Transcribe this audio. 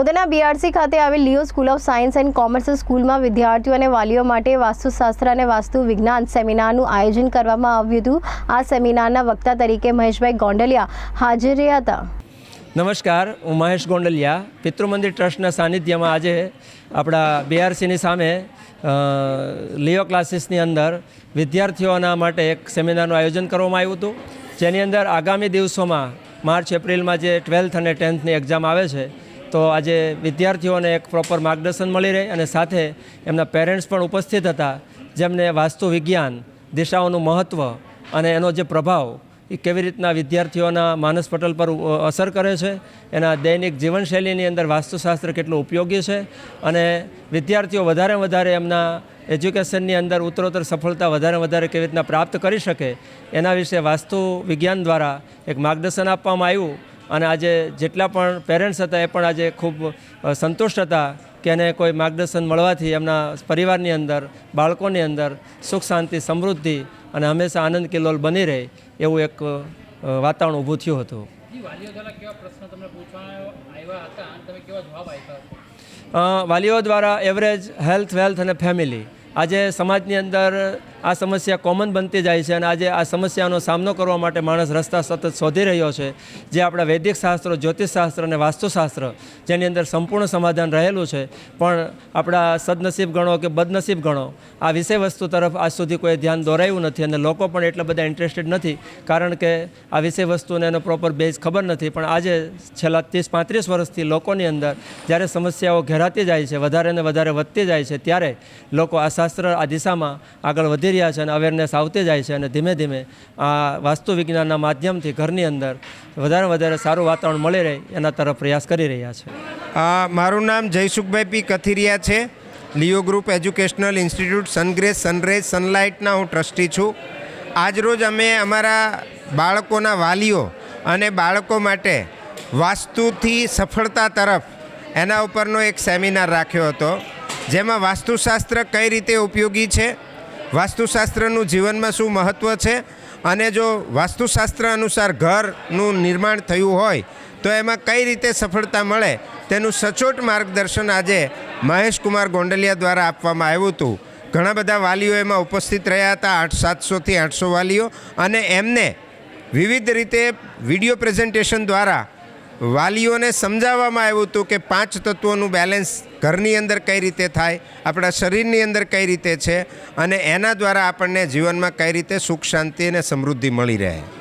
Udhna BRC ખાતે આવેલ Leo school of science and commerce સ્કૂલમાં વિદ્યાર્થીઓ અને વાલીઓ માટે વાસ્તુશાસ્ત્ર અને વાસ્તુ વિજ્ઞાન સેમિનારનું આયોજન કરવામાં આવ્યું હતું. આ સેમિનારના વક્તા તરીકે મહેશભાઈ ગોંડલિયા હાજર રહ્યા હતા. નમસ્કાર, હું મહેશ ગોંડલિયા, પિતૃમંદિર ટ્રસ્ટના સાનિધ્યમાં આજે આપણા બીઆરસીની સામે લિયો ક્લાસીસની અંદર વિદ્યાર્થીઓના માટે એક સેમિનારનું આયોજન કરવામાં આવ્યું હતું. જેની અંદર આગામી દિવસોમાં, માર્ચ, એપ્રિલમાં જે ટ્વેલ્થ અને ટેન્થની એક્ઝામ આવે છે તો આજે વિદ્યાર્થીઓને એક પ્રોપર માર્ગદર્શન મળી રહે અને સાથે એમના પેરેન્ટ્સ પણ ઉપસ્થિત હતા, જેમને વાસ્તુ વિજ્ઞાન, દિશાઓનું મહત્ત્વ અને એનો જે પ્રભાવ એ કેવી રીતના વિદ્યાર્થીઓના માનસ પટલ પર અસર કરે છે, એના દૈનિક જીવનશૈલીની અંદર વાસ્તુશાસ્ત્ર કેટલું ઉપયોગી છે અને વિદ્યાર્થીઓ વધારે વધારે એમના એજ્યુકેશનની અંદર ઉત્તરોત્તર સફળતા વધારે વધારે કેવી રીતના પ્રાપ્ત કરી શકે, એના વિશે વાસ્તુ વિજ્ઞાન દ્વારા એક માર્ગદર્શન આપવામાં આવ્યું. અને આજે જેટલા પણ પેરેન્ટ્સ હતા એ પણ આજે ખૂબ સંતુષ્ટ હતા કે એને કોઈ માર્ગદર્શન મળવાથી એમના પરિવારની અંદર, બાળકોની અંદર સુખ, શાંતિ, સમૃદ્ધિ અને હંમેશા આનંદ કિલ્લોલ બની રહે એવું એક વાતાવરણ ઊભું થયું હતું. વાલીઓ દ્વારા એવરેજ હેલ્થ વેલ્થ અને ફેમિલી આજે સમાજની અંદર આ સમસ્યા કોમન બનતી જાય છે અને આજે આ સમસ્યાનો સામનો કરવા માટે માણસ રસ્તા સતત શોધી રહ્યો છે. જે આપણા વૈદિક શાસ્ત્રો જ્યોતિષશાસ્ત્ર અને વાસ્તુશાસ્ત્ર જેની અંદર સંપૂર્ણ સમાધાન રહેલું છે. પણ આપણા સદનસીબ ગણો કે બદનસીબ ગણો, આ વિષય વસ્તુ તરફ આજ સુધી કોઈ ધ્યાન દોરાયું નથી અને લોકો પણ એટલા બધા ઇન્ટરેસ્ટેડ નથી. કારણ કે આ વિષય વસ્તુને એનો પ્રોપર બેઝ ખબર નથી. પણ આજે છેલ્લા ત્રીસ, પાંત્રીસ વર્ષથી લોકોની અંદર જ્યારે સમસ્યાઓ ઘેરાતી જાય છે, વધારે ને વધારે વધતી જાય છે, ત્યારે લોકો આ શાસ્ત્ર આ દિશામાં આગળ વધી રહ્યા છે અને અવેરનેસ આવતી જાય છે અને ધીમે ધીમે આ વાસ્તુ વિજ્ઞાનના માધ્યમથી ઘરની અંદર વધારે વધારે સારું વાતાવરણ મળી રહે એના તરફ પ્રયાસ કરી રહ્યા છે. મારું નામ જયસુખભાઈ પી કથિરિયા છે. Leo group educational institute Sungrace, Sunrays, સનલાઇટના હું ટ્રસ્ટી છું. આજરોજ અમે અમારા બાળકોના વાલીઓ અને બાળકો માટે વાસ્તુથી સફળતા તરફ એના ઉપરનો એક સેમિનાર રાખ્યો હતો. જેમાં વાસ્તુશાસ્ત્ર કઈ રીતે ઉપયોગી છે વાસ્તુશાસ્ત્રનું જીવનમાં શું મહત્ત્વ છે? અને જો વાસ્તુશાસ્ત્ર અનુસાર ઘરનું નિર્માણ થયું હોય, તો એમાં કઈ રીતે સફળતા મળે? તેનું સચોટ માર્ગદર્શન આજે મહેશકુમાર ગોંડલિયા દ્વારા આપવામાં આવ્યું હતું. ઘણા બધા વાલીઓ એમાં ઉપસ્થિત રહ્યા હતા, આઠ સાતસોથી આઠસો વાલીઓ. અને એમને વિવિધ રીતે વીડિયો પ્રેઝન્ટેશન દ્વારા વાલીઓને સમજાવવામાં આવ્યું હતું કે પાંચ તત્વોનું બેલેન્સ ઘરની અંદર કઈ રીતે થાય, આપણા શરીરની અંદર કઈ રીતે છે અને એના દ્વારા આપણને જીવનમાં કઈ રીતે સુખ શાંતિ અને સમૃદ્ધિ મળી રહે.